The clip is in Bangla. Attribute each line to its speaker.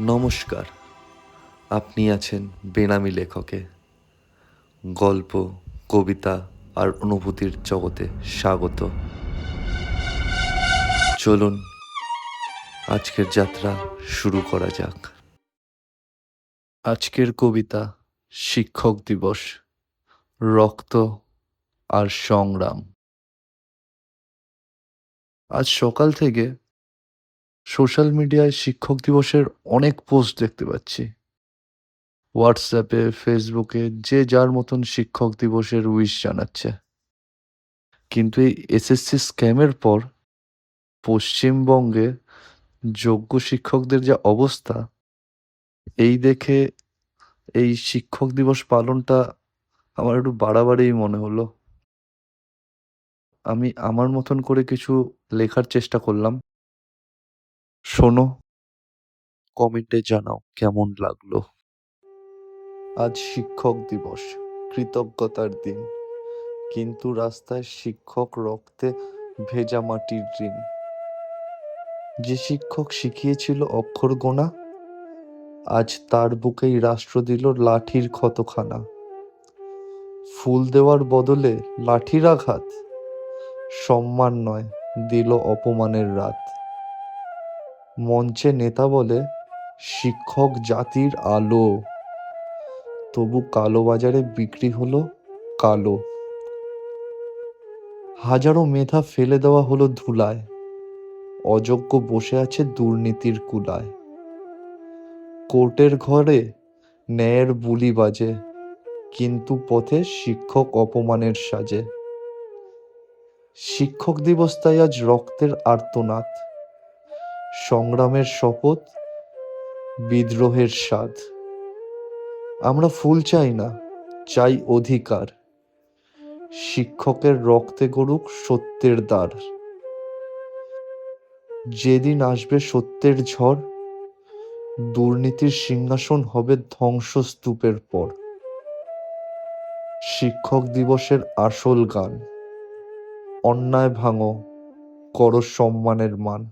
Speaker 1: নমস্কার। আপনি আছেন বেনামি লেখকে। গল্প, কবিতা আর অনুভূতির জগতে স্বাগত। চলুন, আজকের যাত্রা শুরু করা যাক। আজকের কবিতা, শিক্ষক দিবস, রক্ত আর সংগ্রাম। আজ সকাল থেকে সোশ্যাল মিডিয়ায় শিক্ষক দিবসের অনেক পোস্ট দেখতে পাচ্ছি। হোয়াটসঅ্যাপে, ফেসবুকে, যে যার মতন শিক্ষক দিবসের উইশ জানাচ্ছে। কিন্তু এই এসএসসি স্ক্যামের পর পশ্চিমবঙ্গে যোগ্য শিক্ষকদের যা অবস্থা, এই দেখে এই শিক্ষক দিবস পালনটা আমার একটু বাড়াবাড়িই মনে হলো। আমি আমার মতন করে কিছু লেখার চেষ্টা করলাম। শোনো, কমেন্টে জানাও কেমন লাগল। আজ শিক্ষক দিবস, কৃতজ্ঞতার দিন। কিন্তু রাস্তায় শিক্ষক রক্তে ভেজা মাটির ঋণ। যে শিক্ষক শিখিয়েছিল অক্ষর গোনা, আজ তার বুকেই রাষ্ট্র দিল লাঠির ক্ষতখানা। ফুল দেওয়ার বদলে লাঠির আঘাত, সম্মান নয়, দিল অপমানের রাত। মঞ্চে নেতা বলে শিক্ষক জাতির আলো। তবু কালো বাজারে বিক্রি হলো কালো। হাজারো মেধা ফেলে দেওয়া হলো ধুলায়। অযোগ্য বসে আছে দুর্নীতির কুলায়। কোর্টের ঘরে ন্যায়ের বুলি বাজে, কিন্তু পথে শিক্ষক অপমানের সাজে। শিক্ষক দিবস তাই আজ রক্তের আর্তনাদ। সংগ্রামের শপথ, বিদ্রোহের স্বাদ। আমরা ফুল চাই না, চাই অধিকার। শিক্ষকের রক্তে গড়ুক সত্যের দ্বার। যেদিন আসবে সত্যের ঝড়, দুর্নীতির সিংহাসন হবে ধ্বংসস্তূপের পর। শিক্ষক দিবসের আসল গান, অন্যায় ভাঙো, করো সম্মানের মান।